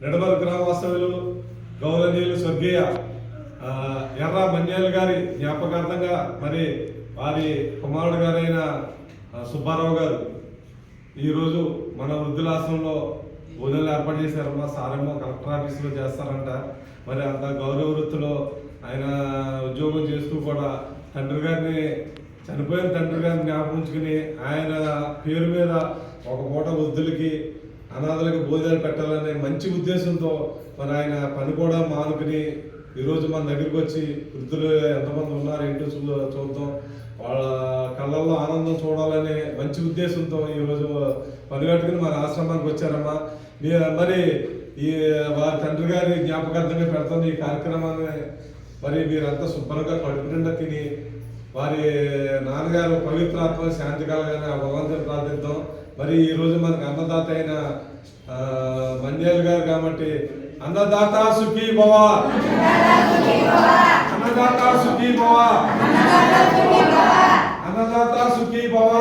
నిడమల గ్రామ గౌరవనీయులు స్వర్గీయ ఎర్ర మన్యాల గారి జ్ఞాపకార్థంగా మరి వారి కుమారుడు గారైన సుబ్బారావు గారు ఈరోజు మన వృద్ధులాశ్రమంలో భోజనాలు ఏర్పాటు చేశారు. మా సారేమో కలెక్టర్ ఆఫీస్లో చేస్తారంట. మరి అంత గౌరవ వృత్తిలో ఆయన ఉద్యోగం చేస్తూ కూడా తండ్రి గారిని చనిపోయిన తండ్రి గారిని జ్ఞాపకం ఉంచుకుని ఆయన పేరు మీద ఒక పూట వృద్ధులకి అనాథలకు భోజనాలు పెట్టాలనే మంచి ఉద్దేశంతో మరి ఆయన పని కూడా మానుకుని ఈరోజు మన దగ్గరికి వచ్చి వృద్ధులు ఎంతమంది ఉన్నారు ఏంటో చూ చూద్దాం. వాళ్ళ కళ్ళల్లో ఆనందం చూడాలనే మంచి ఉద్దేశంతో ఈరోజు పని కట్టుకుని మన ఆశ్రమానికి వచ్చారమ్మా. మీ మరి ఈ వారి తండ్రి గారి జ్ఞాపకార్థంగా పెడతాం ఈ కార్యక్రమాన్ని. మరి మీరంతా శుభ్రంగా కడుపు నిండా తిని వారి నాన్నగారు పవిత్రాత్మ శాంతి కలగానే ఆ భగవంతుని ప్రార్థిద్దాం. మరి ఈ రోజు మనకు అన్నదాత అయిన ఆ, గారు కాబట్టి అన్నదాత సుఖీ భవ. అన్నదాత సుఖీ భవ. అన్నదాత సుఖీ భవ.